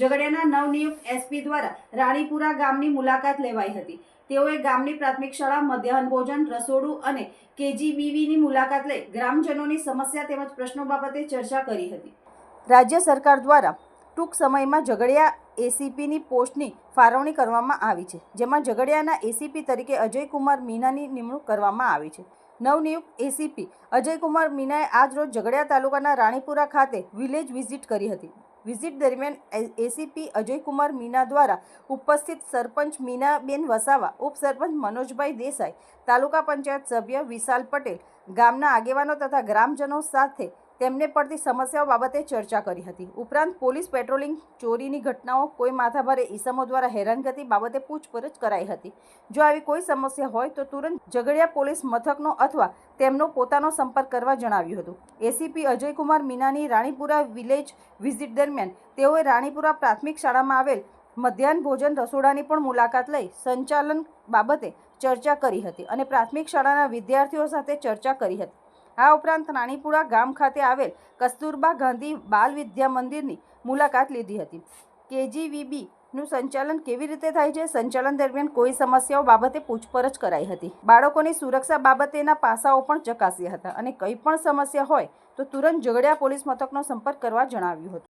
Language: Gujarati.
ઝઘડિયાના નવનિયુક્ત એસપી દ્વારા રાણીપુરા ગામની મુલાકાત લેવાઈ હતી. તેઓએ ગામની પ્રાથમિક શાળા, મધ્યાહન ભોજન, રસોડું અને કેજીબીવીની મુલાકાત લઈ ગ્રામજનોની સમસ્યા તેમજ પ્રશ્નો બાબતે ચર્ચા કરી હતી. રાજ્ય સરકાર દ્વારા ટૂંક સમયમાં ઝઘડિયા એસીપીની પોસ્ટની ફાળવણી કરવામાં આવી છે, જેમાં ઝઘડિયાના એસીપી તરીકે અજયકુમાર મીનાની નિમણૂક કરવામાં આવી છે. નવનિયુક્ત એસીપી અજયકુમાર મીનાએ આજ રોજ ઝઘડિયા તાલુકાના રાણીપુરા ખાતે વિલેજ વિઝિટ કરી હતી. વિઝિટ દરમિયાન એસીપી અજયકુમાર મીના દ્વારા ઉપસ્થિત સરપંચ મીનાબેન વસાવા, ઉપસરપંચ મનોજભાઈ દેસાઈ, તાલુકા પંચાયત સભ્ય વિશાલ પટેલ, ગામના આગેવાનો તથા ગ્રામજનો સાથે તેમને પડતી સમસ્યાઓ બાબતે ચર્ચા કરી હતી. ઉપરાંત પોલીસ પેટ્રોલિંગ ચોરીની ઘટનાઓ, કોઈ માથાભારે ઈસમો દ્વારા હેરાનગતિ બાબતે પૂછપરછ કરાઈ હતી. જો આવી કોઈ સમસ્યા હોય તો તુરંત ઝઘડિયા પોલીસ મથકનો અથવા તેમનો પોતાનો સંપર્ક કરવા જણાવ્યું હતું. એસીપી અજયકુમાર મીનાની રાણીપુરા વિલેજ વિઝિટ દરમિયાન તેઓએ રાણીપુરા પ્રાથમિક શાળામાં આવેલ મધ્યાહન ભોજન રસોડાની પણ મુલાકાત લઈ સંચાલન બાબતે ચર્ચા કરી હતી અને પ્રાથમિક શાળાના વિદ્યાર્થીઓ સાથે ચર્ચા કરી હતી. આ ઉપરાંત રાણીપુરા ગામ ખાતે આવેલ કસ્તુરબા ગાંધી બાલ વિદ્યા મંદિરની મુલાકાત લીધી હતી. કેજીવીબી નું સંચાલન કેવી રીતે થાય છે? સંચાલન દરમિયાન કોઈ સમસ્યાઓ બાબતે પૂછપરછ કરાઈ હતી. બાળકોની સુરક્ષા બાબતેના પાસાઓ પણ ચકાસ્યા હતા અને કંઈ પણ સમસ્યા હોય તો તુરંત ઝઘડિયા પોલીસ મથકનો સંપર્ક કરવા જણાવ્યું હતું.